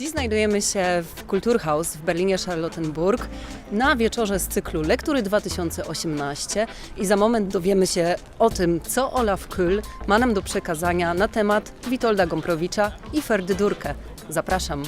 Dziś znajdujemy się w Kulturhaus w Berlinie Charlottenburg na wieczorze z cyklu Lektury 2018 i za moment dowiemy się o tym, co Olaf Kyl ma nam do przekazania na temat Witolda Gomprowicza i Ferdy Durkę. Zapraszam.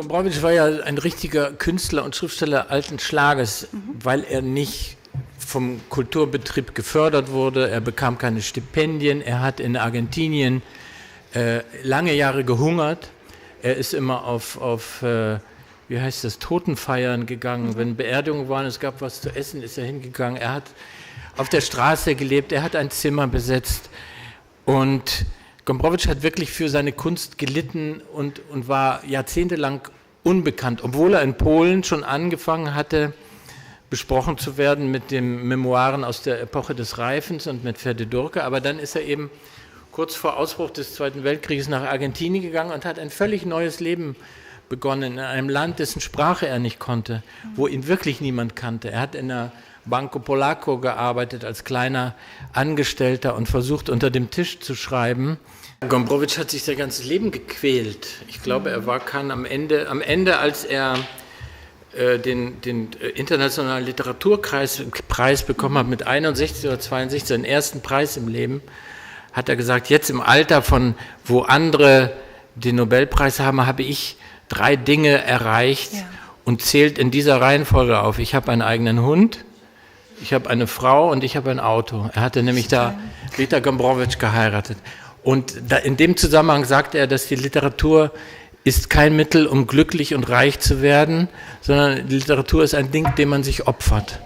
Gombrowicz war ja ein richtiger Künstler und Schriftsteller alten Schlages, weil er nicht vom Kulturbetrieb gefördert wurde. Er bekam keine Stipendien. Er hat in Argentinien äh, lange Jahre gehungert. Er ist immer auf, auf äh, wie heißt das, Totenfeiern gegangen. Wenn Beerdigungen waren, es gab was zu essen, ist er hingegangen. Er hat auf der Straße gelebt. Er hat ein Zimmer besetzt. Und Gombrowicz hat wirklich für seine Kunst gelitten und, und war jahrzehntelang unbekannt, obwohl er in Polen schon angefangen hatte, besprochen zu werden mit den Memoiren aus der Epoche des Reifens und mit Ferde Durke. Aber dann ist er eben kurz vor Ausbruch des Zweiten Weltkrieges nach Argentinien gegangen und hat ein völlig neues Leben begonnen in einem Land, dessen Sprache er nicht konnte, wo ihn wirklich niemand kannte. Er hat in der Banco Polaco gearbeitet als kleiner Angestellter und versucht unter dem Tisch zu schreiben. Gombrowicz hat sich sein ganzes Leben gequält. Ich glaube, er war kann am Ende, am Ende, als er äh, den, den äh, internationalen Literaturpreis Preis bekommen hat mit 61 oder 62, seinen ersten Preis im Leben, hat er gesagt, jetzt im Alter von, wo andere den Nobelpreis haben, habe ich drei Dinge erreicht Ja. und zählt in dieser Reihenfolge auf. Ich habe einen eigenen Hund, ich habe eine Frau und ich habe ein Auto. Er hatte nämlich da Rita Gombrowicz geheiratet. Und in dem Zusammenhang sagte er, dass die Literatur ist kein Mittel, um glücklich und reich zu werden, sondern die Literatur ist ein Ding, dem man sich opfert.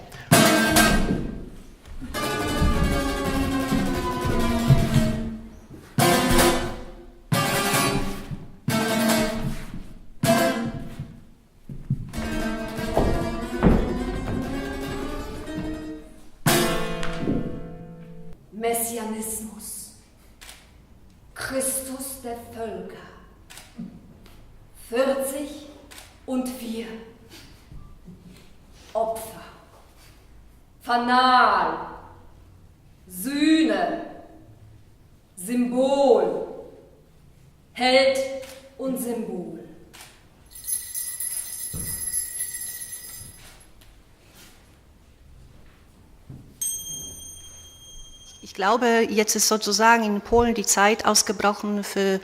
Opfer. Fanal. Sühne. Symbol. Held und Symbol. Ich glaube, jetzt ist sozusagen in Polen die Zeit ausgebrochen für,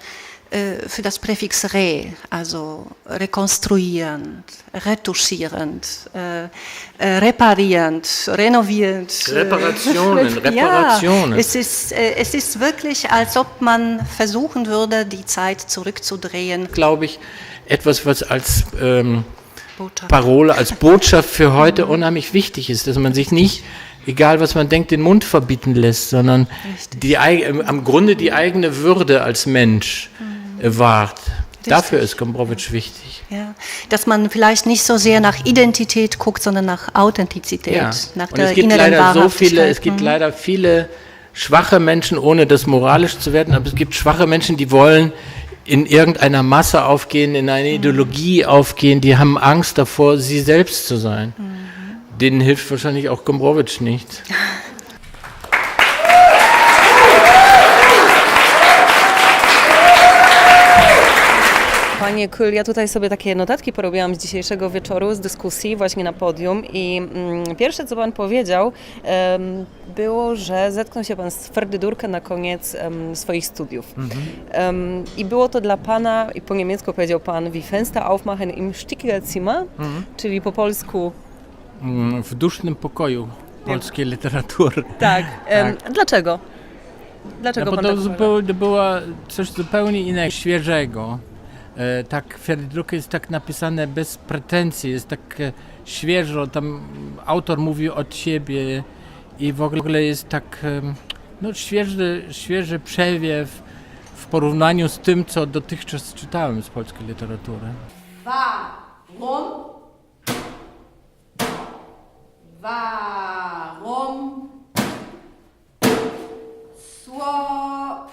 für das Präfix re, also rekonstruierend, retuschierend, äh, äh, reparierend, renovierend. äh, Reparationen, Reparationen. Ja, es ist, äh, es ist wirklich, als ob man versuchen würde, die Zeit zurückzudrehen. Glaube ich, etwas, was als ähm. Parole, als Botschaft für heute unheimlich wichtig ist, dass man sich nicht, egal was man denkt, den Mund verbieten lässt, sondern die, eig- ähm, am Grunde die eigene Würde als Mensch äh, wahrt. Dafür ist Gombrowicz wichtig. Ja, dass man vielleicht nicht so sehr nach Identität guckt, sondern nach Authentizität, Ja. nach Und der es gibt inneren leider so viele, es gibt Mhm. leider viele schwache Menschen, ohne das moralisch zu werden, aber es gibt schwache Menschen, die wollen in irgendeiner Masse aufgehen, in eine Ideologie aufgehen, die haben Angst davor, sie selbst zu sein. Denen hilft wahrscheinlich auch Gombrowicz nicht. Kyl, ja tutaj sobie takie notatki porobiłam z dzisiejszego wieczoru, z dyskusji właśnie na podium i mm, pierwsze, co Pan powiedział, em, było, że zetknął się Pan z Ferdy Durkę na koniec em, swoich studiów. Em, I było to dla Pana, i po niemiecku powiedział Pan, wie Fenster aufmachen im stickiger Zimmer, czyli po polsku Mm, W dusznym pokoju polskiej literatury. tak. Em, Dlaczego? Dlaczego No bo Pan to, tak uważa? to było coś zupełnie innego, świeżego. E, tak, Ferdruck jest tak napisane bez pretensji, jest tak e, świeżo, tam autor mówi od siebie i w ogóle jest tak no, świeży, świeży przewiew w porównaniu z tym, co dotychczas czytałem z polskiej literatury. Warum? Warum Słowacki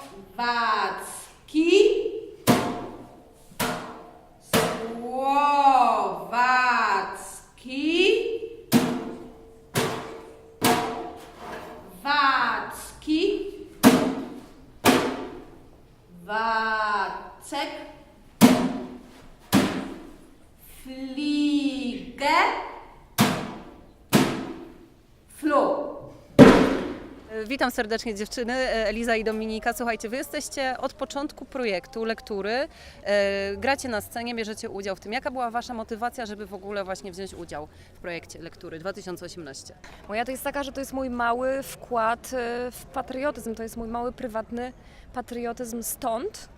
Witam serdecznie dziewczyny, e, Eliza i Dominika. Słuchajcie, wy jesteście od początku projektu lektury, e, gracie na scenie, bierzecie udział w tym. Jaka była wasza motywacja, żeby w ogóle właśnie wziąć udział w projekcie lektury 2018? Moja to jest taka, że to jest mój mały wkład e, w patriotyzm. To jest mój mały prywatny patriotyzm stąd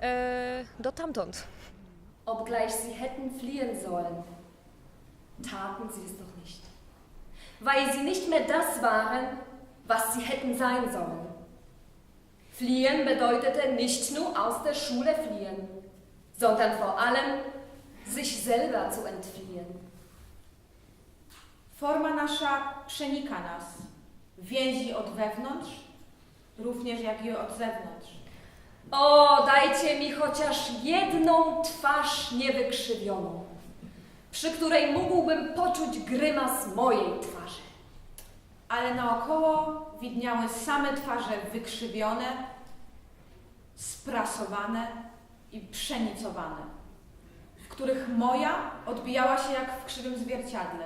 e, do tamtąd. Obgleich sie hätten fliehen sollen, taten sie es doch nicht. Weil sie nicht mehr das waren, was sie hätten sein sollen. Fliehen bedeutete nicht nur aus der Schule fliehen, sondern vor allem sich selber zu entfliehen. Forma nasza przenika nas. Więzi od wewnątrz, również jak i od zewnątrz. O, dajcie mi chociaż jedną twarz niewykrzywioną, przy której mógłbym poczuć grymas mojej twarzy. Ale naokoło widniały same twarze wykrzywione, sprasowane i przenicowane, w których moja odbijała się jak w krzywym zwierciadle.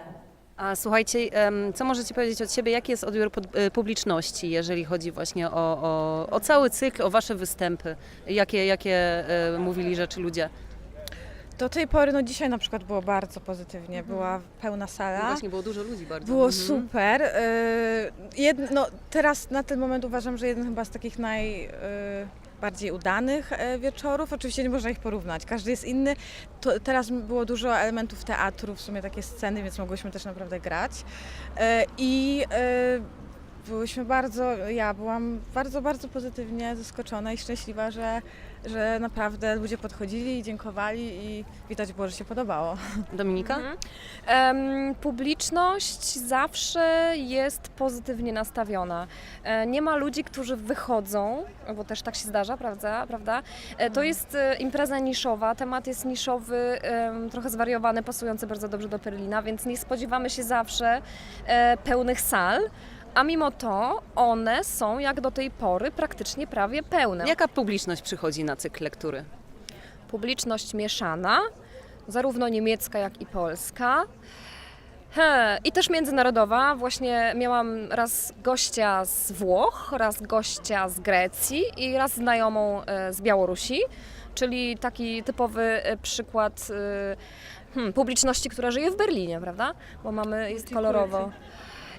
A słuchajcie, co możecie powiedzieć od siebie, jaki jest odbiór e, publiczności, jeżeli chodzi właśnie o, o, o cały cykl, o wasze występy? Jakie, jakie e, mówili rzeczy ludzie? Do tej pory, no dzisiaj na przykład było bardzo pozytywnie, była pełna sala. No właśnie było dużo ludzi bardzo. Było Mhm. super. y, Jed, no, teraz na ten moment uważam, że jeden chyba z takich najbardziej udanych e, wieczorów. Oczywiście nie można ich porównać, każdy jest inny. To, teraz było dużo elementów teatru, w sumie takie sceny, więc mogłyśmy też naprawdę grać. E, I e, byłyśmy bardzo, ja byłam bardzo, bardzo pozytywnie zaskoczona i szczęśliwa, że, że naprawdę ludzie podchodzili i dziękowali i widać było, że się podobało. Dominika? Em, publiczność zawsze jest pozytywnie nastawiona. E, nie ma ludzi, którzy wychodzą, bo też tak się zdarza, prawda? prawda? E, to jest e, impreza niszowa, temat jest niszowy, em, trochę zwariowany, pasujący bardzo dobrze do Berlina, więc nie spodziewamy się zawsze e, pełnych sal. A mimo to one są jak do tej pory praktycznie prawie pełne. Jaka publiczność przychodzi na cykl lektury? publiczność mieszana, zarówno niemiecka, jak i polska. He, I też międzynarodowa. Właśnie miałam raz gościa z Włoch, raz gościa z Grecji i raz znajomą e, z Białorusi, czyli taki typowy e, przykład e, hmm, publiczności, która żyje w Berlinie, prawda? Bo mamy, jest kolorowo.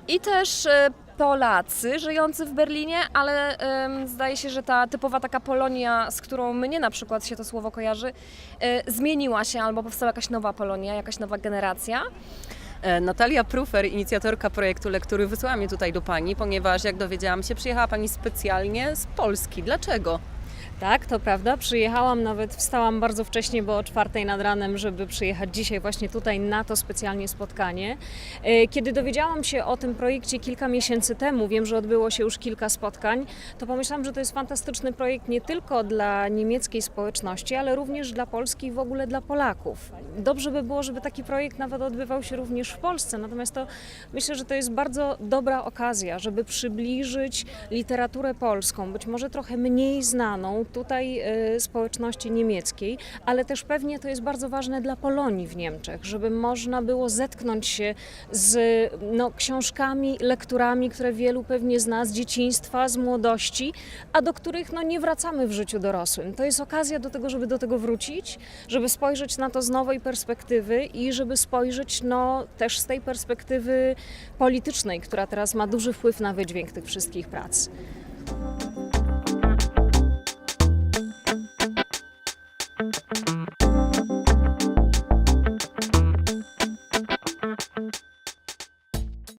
I też e, Polacy żyjący w Berlinie, ale zdaje się, że ta typowa taka Polonia, z którą mnie na przykład się to słowo kojarzy, e, zmieniła się albo powstała jakaś nowa Polonia, jakaś nowa generacja. E, Natalia Prufer, inicjatorka projektu lektury, wysłała mnie tutaj do Pani, ponieważ jak dowiedziałam się, przyjechała Pani specjalnie z Polski. Dlaczego? Tak, to prawda. Przyjechałam, nawet wstałam bardzo wcześnie, bo o czwartej nad ranem, żeby przyjechać dzisiaj właśnie tutaj na to specjalnie spotkanie. E, Kiedy dowiedziałam się o tym projekcie kilka miesięcy temu, wiem, że odbyło się już kilka spotkań, to pomyślałam, że to jest fantastyczny projekt nie tylko dla niemieckiej społeczności, ale również dla Polski i w ogóle dla Polaków. Dobrze by było, żeby taki projekt nawet odbywał się również w Polsce, natomiast to myślę, że to jest bardzo dobra okazja, żeby przybliżyć literaturę polską, być może trochę mniej znaną tutaj e, społeczności niemieckiej, ale też pewnie to jest bardzo ważne dla Polonii w Niemczech, żeby można było zetknąć się z no, książkami, lekturami, które wielu pewnie zna z dzieciństwa, z młodości, a do których no, nie wracamy w życiu dorosłym. To jest okazja do tego, żeby do tego wrócić, żeby spojrzeć na to z nowej perspektywy i żeby spojrzeć no, też z tej perspektywy politycznej, która teraz ma duży wpływ na wydźwięk tych wszystkich prac.